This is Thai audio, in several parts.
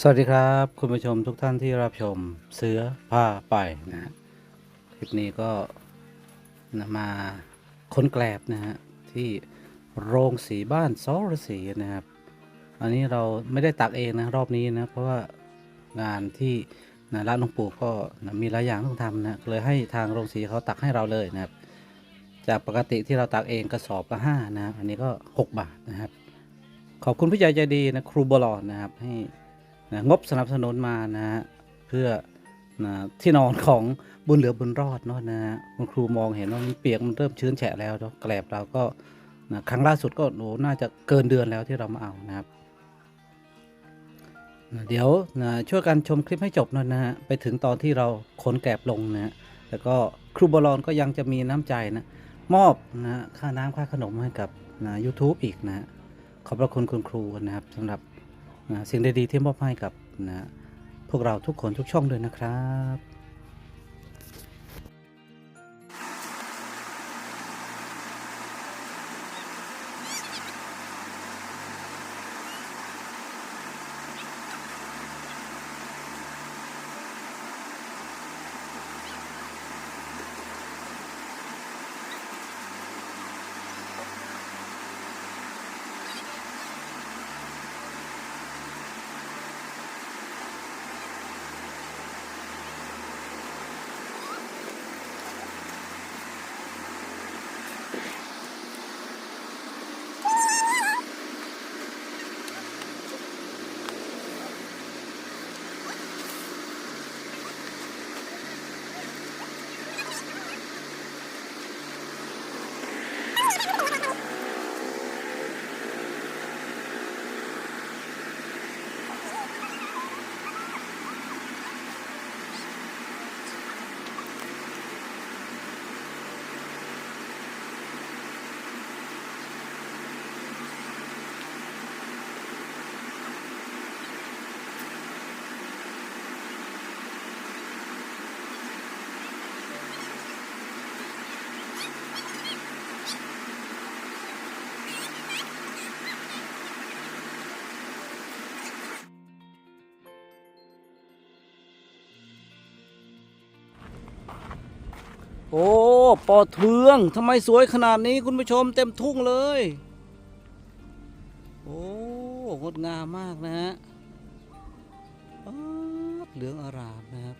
สวัสดีครับ คุณผู้ชมทุกท่านที่รับชมเสือผ้าไปนะฮะคลิปนี้ก็นมาค้นแกลบนะฮะที่โรงสีบ้านซอรสีนะครับ อันนี้เราไม่ได้ตักเองนะรอบนี้นะเพราะว่างานที่นะร้านหลวงปู่ก็นะมีหลายอย่างต้องทำนะเลยให้ทางโรงสีเขาตักให้เราเลยนะครับ จากปกติที่เราตักเองกระสอบละห้านะอันนี้ก็ 6 บาทนะครับ ขอบคุณผู้ใหญ่ใจดีนะครูบอลอนนะครับให้นะงบสนับสนุนมานะฮะเพื่อนะที่นอนของบุญเหลือบุญรอดเนาะนะฮะคุณครูมองเห็นว่ามันเปียกมันเริ่มชื้นแฉะแล้วเนาะแกลบเราก็นะครั้งล่าสุดก็โอ้น่าจะเกินเดือนแล้วที่เรามาเอานะครับนะเดี๋ยวนะช่วยกันชมคลิปให้จบหน่อยนะฮะไปถึงตอนที่เราขนแกลบลงนะฮะแล้วก็ครูบอลอนก็ยังจะมีน้ำใจนะมอบนะฮะค่าน้ำค่าขนมให้กับนะ YouTube อีกนะฮะ ขอบพระคุณคุณครูนะครับสำหรับนะสิ่งดีๆที่มอบให้กับนะพวกเราทุกคนทุกช่องด้วยนะครับ โอ้ปอเทืองทำไมสวยขนาดนี้คุณผู้ชมเต็มทุ่งเลย โอ้งดงามมากนะฮะเหลืองอารามนะครับ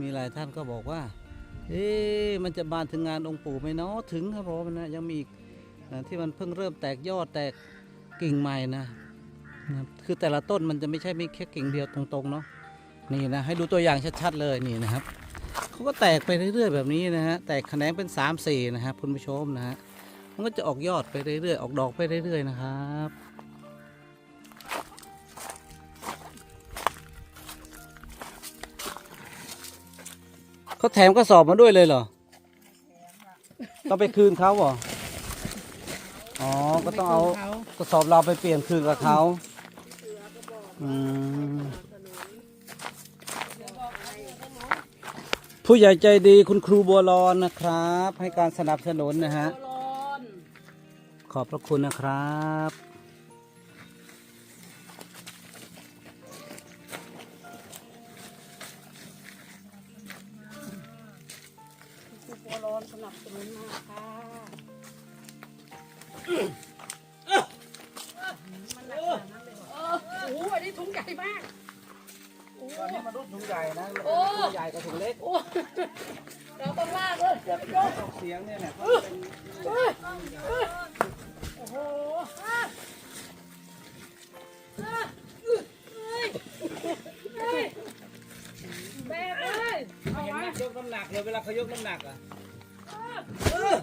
มีหลายท่านก็บอกว่า เอ๊มันจะบานถึงงานองค์ปู่ไหมเนาะถึงครับผมนะยังมีอีกนะที่มันเพิ่งเริ่มแตกยอดแตกกิ่งใหม่นะนะ คือแต่ละต้นมันจะไม่ใช่มีแค่กิ่งเดียวตรงๆเนาะนี่นะให้ดูตัวอย่างชัดๆเลยนี่นะครับ เขาก็แตกไปเรื่อยๆแบบนี้นะฮะแตกแขนงเป็น3 4นะครับคุณผู้ชมนะฮะมันก็จะออกยอดไปเรื่อยๆออกดอกไปเรื่อยๆนะครับเขาแถมกระสอบมาด้วยเลยเหรอต้องไปคืนเขาเหรออ๋อก็ต้องเอากระสอบเราไปเปลี่ยนคืนกับเขาอืม ผู้ใหญ่ใจดีคุณครูบัวรอนนะครับ ให้การสนับสนุนนะฮะขอบพระคุณนะครับครูรโลนสนับสนุนมากค่ะมันหนักขนาดนั้นเลยเหรอโอ้โหอันนี้ถุงใหญ่มาก ตอนนี้มาดูถุงใหญ่นะโอ้ ถุงใหญ่กับถุงเล็กโอ้เราต้องลากเลยอย่าไปยกเสียงเนี่ยแหละเอ้ยเอ้ยเอ้ยโอ้โหอะอะเอ้ยเอ้ยแบกเลยเอาเห็นไว้ไหมยกน้ำหนักเลยเวลาเขายกน้ำหนักอะเออ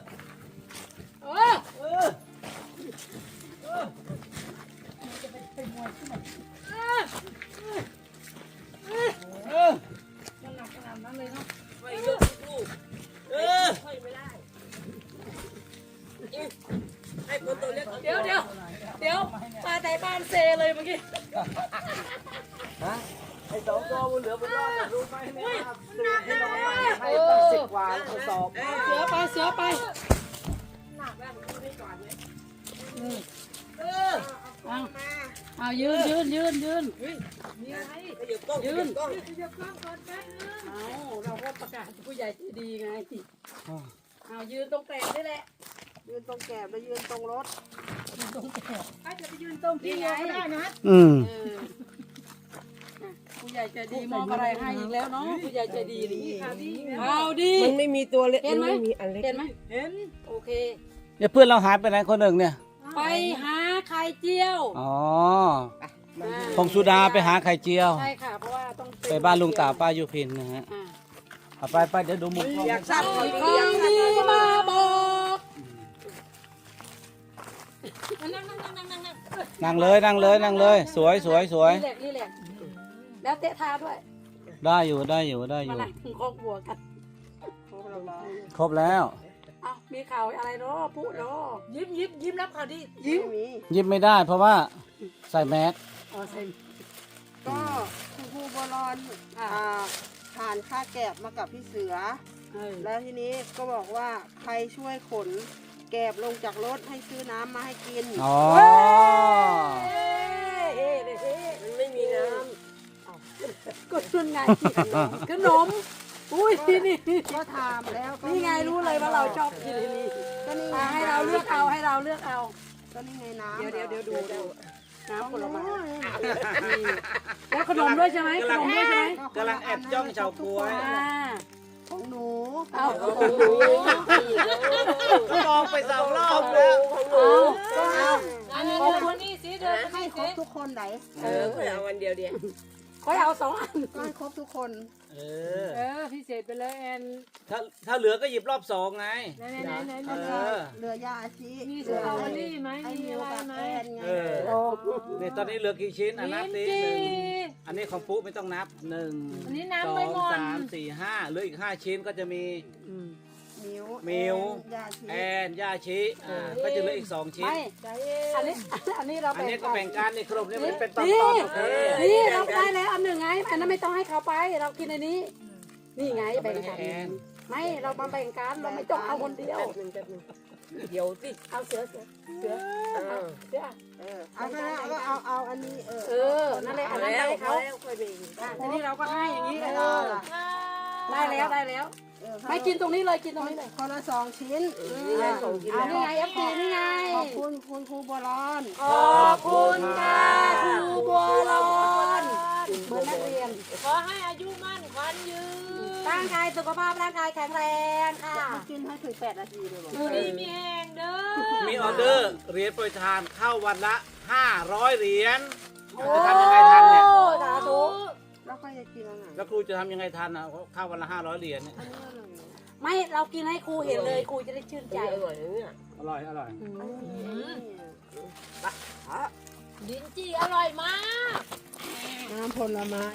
ให้คนตัวเล็กเดี๋ยวเดี๋ยวเดี๋ยวปลาไตบ้านเซเลยเมื่อกี้ฮะไอ้สองตัวมันเหลือเป็นรอดเนี่ยรู้ไหมเนี่ยครับซื้อให้น้องใหม่ให้ตั้งสิบกว่ากระสอบเสือไปเสือไปเออเออเอาเอายืนยืนยืนยืนมีอะไรเดี๋ยวกล้องยืเดี๋ยนก่อนแป๊บนึงเอาเราก็ประกาศผู้ใหญ่ใจดีไงเอายืนตรงแกลบนี่แหละ ยืนตรงแกบแล้วยืนตรงรถยืนตรงแกลบถ้าจะไปยืนตรงที่ไงได้นะอืมเอออะผู้ใหญ่ใจดีมอบอะไรให้อีกแล้วเนาะผู้ใหญ่ใจดีนี่เอาดีมันไม่มีตัวเล็กเห็นไหมไม่มีอันเล็กเห็นไหมเห็นโอเคเดี๋ยวเพื่อนเราหายไปไหนคนหนึ่งเนี่ย ไปหาไข่เจียว อ๋ออ่าพงสุดาไปหาไข่เจียว ใช่ค่ะ เพราะว่าต้องไปบ้านลุงตาป้ายุพินนะฮะอ่าเอาไปไปเดี๋ยวดูมุมกล้องอยากทราบข่าวขดีองดีมาบอก นั่งนั่งนั่งนั่งนั่งนั่งเลยนั่งเลยนั่งเลย สวยสวยสวยนี่แหละนี่แหละแล้วเตะทาด้วยได้อยู่ได้อยู่ได้อมายู่นั่งคอกบัวกันครบแล้ว เอ้ามีข่าวอะไรเนาะพูดเนาะยิ้มยิ้มยิ้มรับข่าวดียิ้มมียิบไม่ได้เพราะว่าใส่แมสอ๋อใช่ก็คุณครูบอลอนอ่าผ่านค่าแกบมากับพี่เสือ เออแล้วทีนี้ก็บอกว่าใครช่วยขน แกบลงจากรถให้ซื้อน้ำมาให้กินอ๋อเอ๊ะเอ๊ะเอ๊ะมันไม่มีน้ก็ขึ้นไงขนมอุ้ยนี่นี่ำก็ถามแล้วก็นี่ไงรู้เลยว่าเราชอบกินอันนี้ก็นี่ไงอะให้เราเลือกเอาให้เราเลือกเอาก็นี่ไงน้ำเดี๋ยวเดี๋ยวเดี๋ยวดูดูน้ำผลไม้อืมแล้วขนมด้วยใช่ไหมขนมด้วยใช่ไหมกำลังแอบจ้องเฉาก๊วยอ่าของ หนูเอาขโอ้องโหหนูมองไปสองรอบแล้วเอาเอาอันนี้คนนี้สิเดินให้ครบทุกคนไหน เออเพื่อเอาวันเดียวเดียว ค่อยเอาสองอัน ก็ให้ครบทุกคน เออ เออพิเศษไปเลยแอนถ้าถ้าเหลือก็หยิบรอบสองไง ไหนไหนไหนไหนเออเรือยาอาชีมีเรืสอตรอเบอรี่ไหมให้มีมิอะวไรกับไหมแอนไงเออ โอ้นี่ตอนนี้เหลือกี่ชิ้นอะนับลิ้นสิจี่ หนึ่งอันนี้ของปุ๊ไม่ต้องนับหนึ่งอันนี้นับสอไม่งหมด สามสี่ห้าเหลืออีกห้าชิ้นก็จะมี มิวมิวแอนยาอาชีแอนย่าชิอ่าก็จะเหลืออีกสองชิ้น ไม่ใจเย็อันนนี้อันนี้เราอันแบ่งนี้ก็กันแบ่งกันนี่ขนมนี่มันเป็นตอนนี่ตอนโอเคนี่เราได้แล้วอันหนึ่งไงอันนั้นไม่ต้องให้เขาไปเรากินอันนี้ นี่ไงแบ่งกันแอนไม่เรามาแบ่งกันเราไม่ต้องเอาคนเดียวเดี๋ยวสิเอาเสือเสือเสือเอาเสือเออเอาไปแล้วก็เอาเอาอันนี้เออเออนั่นแหละอันนั้นได้เขาแล้วค่อยไปอีก อะทีนี้เราก็ให้อย่างนี้เอเอออได้แล้วได้แล้วเออ ไม่กินตรงนี้เลยกินตรงนี้เลยคนละสองชิ้นนี่ไงอ่านี่ไงเอฟซีนี่ไงขอบคุณคุณครูบัวร้อนขอบคุณค่ะครูบัวรอนเหมือนนักเรียน ขอให้อายุมั่นขวัญยืนร่างกายสุขภาพร่างกายแข็งแรงค่ะกินให้ถึงแปดนาทีเลยบอกอยู่ดีมีแหงเด้อมีออเดอร์เหรียญโปรยทานเข้าวันละห้าร้อยเหรียญจะทำยังไงทันเนี่ย โอ้สาธุ แล้วครูจะทำยังไงทันอะเข้าวันละห้าร้อยเหรียญเนี่ยไม่เรากินให้ครูเห็นเลยครูจะได้ชื่นใจ อร่อยเนี่ยอร่อยอร่อยลิ้นจี่อร่อยมาก น้ำผลไม้